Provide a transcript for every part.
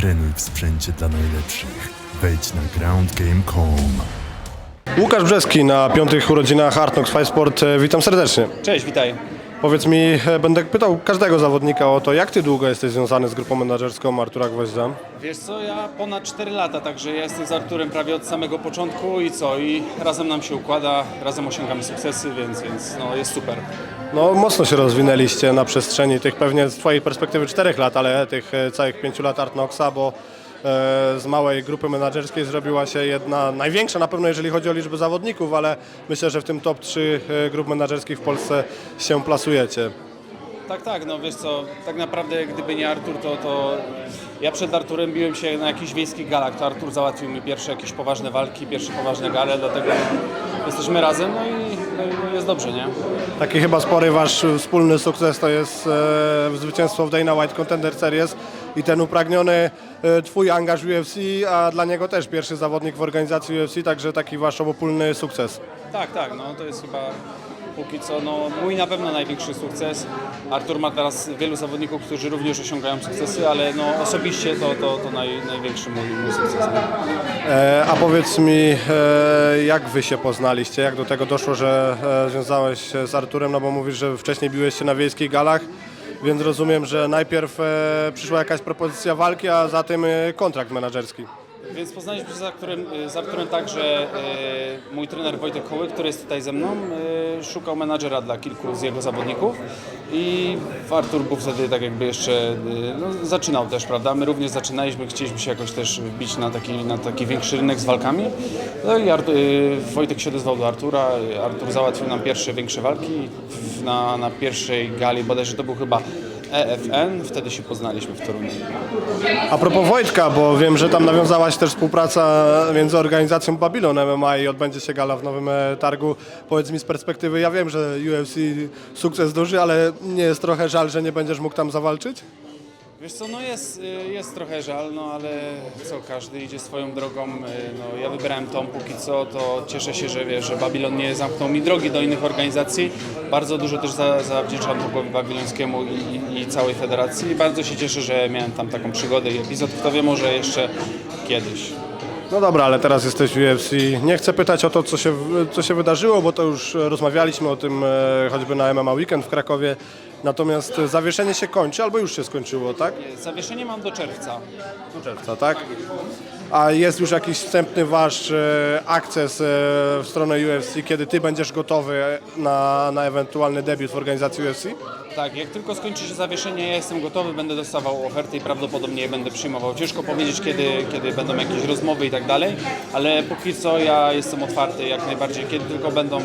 Trenuj w sprzęcie dla najlepszych. Wejdź na groundgame.com. Łukasz Brzeski na piątych urodzinach Knocks Fight Sport. E, Witam serdecznie. Cześć, witaj. Powiedz mi, e, będę pytał każdego zawodnika o to, jak ty długo jesteś związany z grupą menedżerską Artura Gwoździa? Wiesz co, ja ponad 4 lata, także ja jestem z Arturem prawie od samego początku i co, i razem nam się układa, razem osiągamy sukcesy, więc, więc no, jest super. No mocno się rozwinęliście na przestrzeni tych pewnie z twojej perspektywy 4 lat, ale tych e, całych 5 lat Art Knocksa, bo z małej grupy menedżerskiej zrobiła się jedna największa na pewno, jeżeli chodzi o liczbę zawodników, ale myślę, że w tym top 3 e, grup menedżerskich w Polsce się plasujecie. Tak, tak, no wiesz co, tak naprawdę gdyby nie Artur, to, to ja przed Arturem biłem się na jakichś wiejskich galach, to Artur załatwił mi pierwsze jakieś poważne walki, pierwsze poważne gale, dlatego jesteśmy razem, no i, no i jest dobrze, nie? Taki chyba spory wasz wspólny sukces to jest e, zwycięstwo w Dana White Contender Series i ten upragniony e, twój angaż w UFC, a dla niego też pierwszy zawodnik w organizacji UFC, także taki wasz obopólny sukces. Tak, tak, no to jest chyba póki co no, mój na pewno największy sukces. Artur ma teraz wielu zawodników, którzy również osiągają sukcesy, ale no, osobiście to, to, to naj, największy mój, mój sukces. E, a powiedz mi, e, jak wy się poznaliście, jak do tego doszło, że e, związałeś się z Arturem, no bo mówisz, że wcześniej biłeś się na wiejskich galach, więc rozumiem, że najpierw e, przyszła jakaś propozycja walki, a za tym e, kontrakt menedżerski. Więc poznaliśmy się z Arturem, z Arturem tak, że e, mój trener Wojtek Koły, który jest tutaj ze mną, e, szukał menadżera dla kilku z jego zawodników i Artur był wtedy tak jakby jeszcze, e, no, zaczynał też, prawda? My również zaczynaliśmy, chcieliśmy się jakoś też bić na taki, na taki większy rynek z walkami. No i Artur, e, Wojtek się odezwał do Artura, Artur załatwił nam pierwsze większe walki w- na, na pierwszej gali, bodajże to był chyba EFN, wtedy się poznaliśmy w Toruniu. A propos Wojtka, bo wiem, że tam nawiązałaś też współpraca między organizacją Babylon MMA i odbędzie się gala w Nowym e, Targu. Powiedz mi z perspektywy, ja wiem, że UFC sukces duży, ale nie jest trochę żal, że nie będziesz mógł tam zawalczyć? Wiesz co, no jest, y, jest trochę żal, no ale co, każdy idzie swoją drogą. y, No, ja wybrałem tą póki co, to cieszę się, że wiesz, że Babilon nie zamknął mi drogi do innych organizacji. Bardzo dużo też za, zawdzięczam Turkowi Babilońskiemu i, i, i całej federacji. Bardzo się cieszę, że miałem tam taką przygodę i epizod. Kto wie, może jeszcze kiedyś. No dobra, ale teraz jesteś w UFC. Nie chcę pytać o to, co się, co się wydarzyło, bo to już rozmawialiśmy o tym e, choćby na MMA Weekend w Krakowie. Natomiast zawieszenie się kończy, albo już się skończyło, tak? Zawieszenie mam do czerwca. Do czerwca, tak? A jest już jakiś wstępny wasz e, akces e, w stronę UFC, kiedy ty będziesz gotowy na, na ewentualny debiut w organizacji UFC? Tak, jak tylko skończy się zawieszenie, ja jestem gotowy, będę dostawał oferty i prawdopodobnie je będę przyjmował. Ciężko powiedzieć, kiedy, kiedy będą jakieś rozmowy i tak dalej, ale póki co ja jestem otwarty jak najbardziej. Kiedy tylko będą,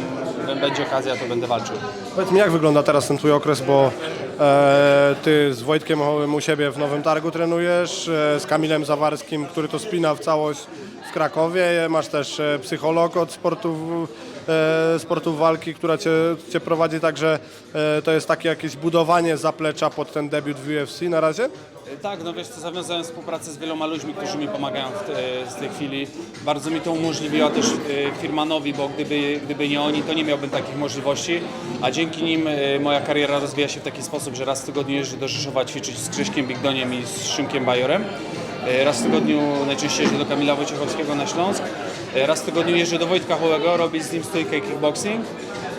będzie okazja, to będę walczył. Powiedz mi, jak wygląda teraz ten twój okres, bo e, ty z Wojtkiem Hołym u siebie w Nowym Targu trenujesz, e, z Kamilem Zawarskim, który to spina w całość w Krakowie, masz też e, psycholog od sportów, e, walki, która cię, cię prowadzi, także e, to jest takie jakieś budowanie zaplecza pod ten debiut w UFC na razie? Tak, no wiesz co, zawiązałem współpracę z wieloma ludźmi, którzy mi pomagają w, te, z tej chwili. Bardzo mi to umożliwiła też e, firma Nowi, bo gdyby, gdyby nie oni, to nie miałbym takich możliwości, a dzięki nim e, moja kariera rozwija się w taki sposób, że raz w tygodniu jeżdżę do Rzeszowa ćwiczyć z Grześkiem Bigdoniem i z Szymkiem Bajorem. E, Raz w tygodniu najczęściej jeżdżę do Kamila Wojciechowskiego na Śląsk. E, Raz w tygodniu jeżdżę do Wojtka Hołego, robić z nim stójkę kickboxing.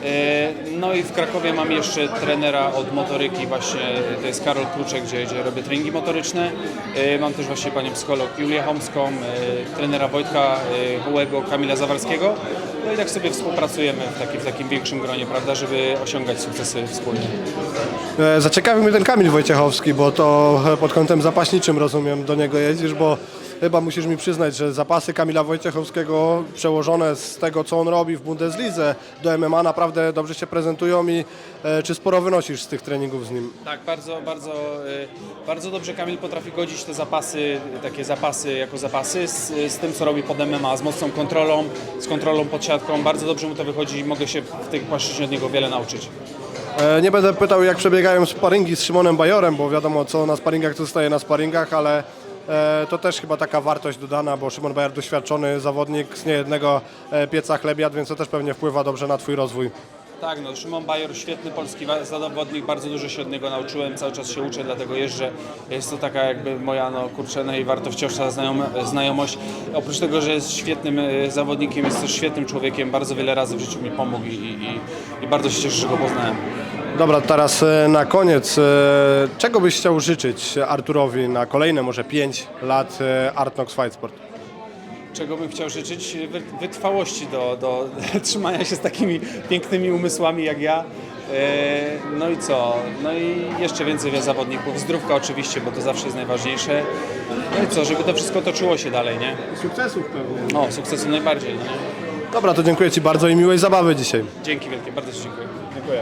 E, No i w Krakowie mam jeszcze trenera od motoryki właśnie, to jest Karol Kluczek, gdzie, gdzie robię treningi motoryczne. E, Mam też właśnie panią psycholog Julię Homską, e, trenera Wojtka Hołego, Kamila Zawarskiego. No i tak sobie współpracujemy w, taki, w takim większym gronie, prawda, żeby osiągać sukcesy wspólnie. Zaciekawił mnie ten Kamil Wojciechowski, bo to pod kątem zapaśniczym rozumiem do niego jeździsz, bo chyba musisz mi przyznać, że zapasy Kamila Wojciechowskiego przełożone z tego, co on robi w Bundeslidze do MMA naprawdę dobrze się prezentują i e, czy sporo wynosisz z tych treningów z nim? Tak, bardzo, bardzo, y, bardzo dobrze Kamil potrafi godzić te zapasy, takie zapasy jako zapasy z, z tym, co robi pod MMA, z mocną kontrolą, z kontrolą pod siatką. Bardzo dobrze mu to wychodzi i mogę się w tej płaszczyźnie od niego wiele nauczyć. E, Nie będę pytał, jak przebiegają sparingi z Szymonem Bajorem, bo wiadomo, co na sparingach, to zostaje na sparingach, ale e, to też chyba taka wartość dodana, bo Szymon Bajor doświadczony zawodnik z niejednego e, pieca chlebiat, więc to też pewnie wpływa dobrze na Twój rozwój. Tak, no Szymon Bajor, świetny polski zawodnik, bardzo dużo się od niego nauczyłem, cały czas się uczę, dlatego jeżdżę. Jest to taka jakby moja, no kurczę, najwartościowsza znajom znajomość. Oprócz tego, że jest świetnym e, zawodnikiem, jest też świetnym człowiekiem, bardzo wiele razy w życiu mi pomógł i, i, i bardzo się cieszę, że go poznałem. Dobra, teraz e, na koniec, e, czego byś chciał życzyć Arturowi na kolejne może 5 lat Artnox Fight Sport? Czego bym chciał życzyć? Wy- Wytrwałości do, do trzymania się z takimi pięknymi umysłami jak ja. E, No i co? No i jeszcze więcej zawodników. Zdrówka oczywiście, bo to zawsze jest najważniejsze. No i co? Żeby to wszystko toczyło się dalej, nie? Sukcesów pewnie. O, sukcesu najbardziej, no nie? Dobra, to dziękuję Ci bardzo i miłej zabawy dzisiaj. Dzięki wielkie, bardzo Ci dziękuję.